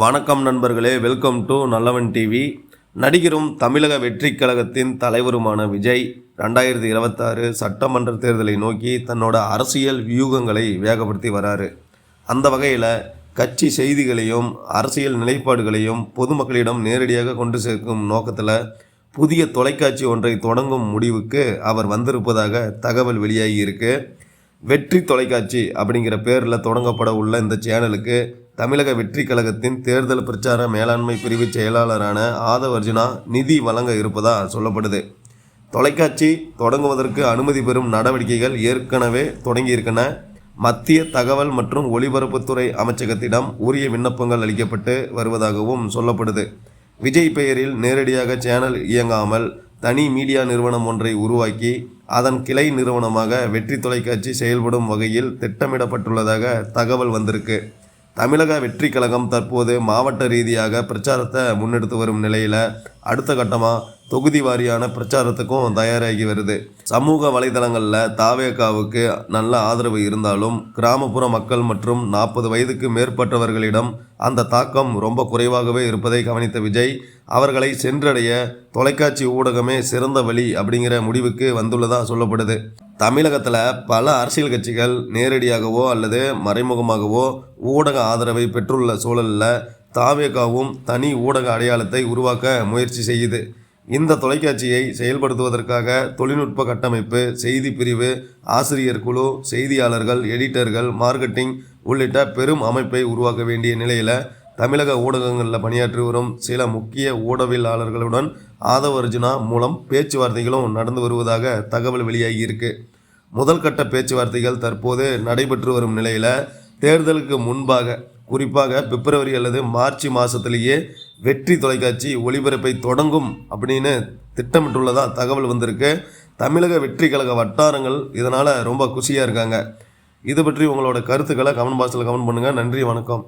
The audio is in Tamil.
வணக்கம் நண்பர்களே வெல்கம் டு நல்லவன் டிவி நடிகரும் தமிழக வெற்றிக் கழகத்தின் தலைவருமான விஜய் ரெண்டாயிரத்தி இருபத்தாறு சட்டமன்ற தேர்தலை நோக்கி தன்னோட அரசியல் வியூகங்களை வேகப்படுத்தி வராரு. அந்த வகையில் கட்சி செய்திகளையும் அரசியல் நிலைப்பாடுகளையும் பொதுமக்களிடம் நேரடியாக கொண்டு சேர்க்கும் நோக்கத்தில் புதிய தொலைக்காட்சி ஒன்றை தொடங்கும் முடிவுக்கு அவர் வந்திருப்பதாக தகவல் வெளியாகி இருக்கு. வெற்றி தொலைக்காட்சி அப்படிங்கிற பேரில் தொடங்கப்பட உள்ள இந்த சேனலுக்கு தமிழக வெற்றி கழகத்தின் தேர்தல் பிரச்சார மேலாண்மை பிரிவு செயலாளரான ஆதவர்ஜுனா நிதி வழங்க இருப்பதா சொல்லப்படுது. தொலைக்காட்சி தொடங்குவதற்கு அனுமதி பெறும் நடவடிக்கைகள் ஏற்கனவே தொடங்கியிருக்கின மத்திய தகவல் மற்றும் ஒலிபரப்புத்துறை அமைச்சகத்திடம் உரிய விண்ணப்பங்கள் அளிக்கப்பட்டு வருவதாகவும் சொல்லப்படுது. விஜய் பெயரில் நேரடியாக சேனல் இயங்காமல் தனி மீடியா நிறுவனம் ஒன்றை உருவாக்கி அதன் கிளை நிறுவனமாக வெற்றி தொலைக்காட்சி செயல்படும் வகையில் திட்டமிடப்பட்டுள்ளதாக தகவல் வந்திருக்கு. தமிழக வெற்றி கழகம் தற்போது மாவட்ட ரீதியாக பிரச்சாரத்தை முன்னெடுத்து வரும் நிலையில் அடுத்த கட்டமாக தொகுதி வாரியான பிரச்சாரத்துக்கும் தயாராகி வருது. சமூக வலைதளங்களில் தாவேகாவுக்கு நல்ல ஆதரவு இருந்தாலும் கிராமப்புற மக்கள் மற்றும் நாற்பது வயதுக்கு மேற்பட்டவர்களிடம் அந்த தாக்கம் ரொம்ப குறைவாகவே இருப்பதை கவனித்த விஜய் அவர்களை சென்றடைய தொலைக்காட்சி ஊடகமே சிறந்த வழி அப்படிங்கிற முடிவுக்கு வந்துள்ளதாக சொல்லப்படுது. தமிழகத்தில் பல அரசியல் கட்சிகள் நேரடியாகவோ அல்லது மறைமுகமாகவோ ஊடக ஆதரவை பெற்றுள்ள சூழலில் தாவேகாவும் தனி ஊடக அடையாளத்தை உருவாக்க முயற்சி செய்யுது. இந்த தொலைக்காட்சியை செயல்படுத்துவதற்காக தொழில்நுட்ப கட்டமைப்பு செய்தி பிரிவு ஆசிரியர் குழு செய்தியாளர்கள் எடிட்டர்கள் மார்க்கெட்டிங் உள்ளிட்ட பெரும் அமைப்பை உருவாக்க வேண்டிய நிலையில் தமிழக ஊடகங்களில் பணியாற்றி வரும் சில முக்கிய ஊடகவியலாளர்களுடன் ஆதவ அர்ஜுனா மூலம் பேச்சுவார்த்தைகளும் நடந்து வருவதாக தகவல் வெளியாகியிருக்கு. முதல் கட்ட பேச்சுவார்த்தைகள் தற்போது நடைபெற்று வரும் நிலையில் தேர்தலுக்கு முன்பாக குறிப்பாக பிப்ரவரி அல்லது மார்ச் மாதத்திலேயே வெற்றி தொலைக்காட்சி ஒளிபரப்பை தொடங்கும் அப்படின்னு திட்டமிட்டுள்ளதாக தகவல் வந்திருக்கு. தமிழக வெற்றி கழக வட்டாரங்கள் இதனால் ரொம்ப குஷியாக இருக்காங்க. இது பற்றி உங்களோட கருத்துக்களை கமெண்ட் பாக்ஸில் கமெண்ட் பண்ணுங்கள் நன்றி வணக்கம்.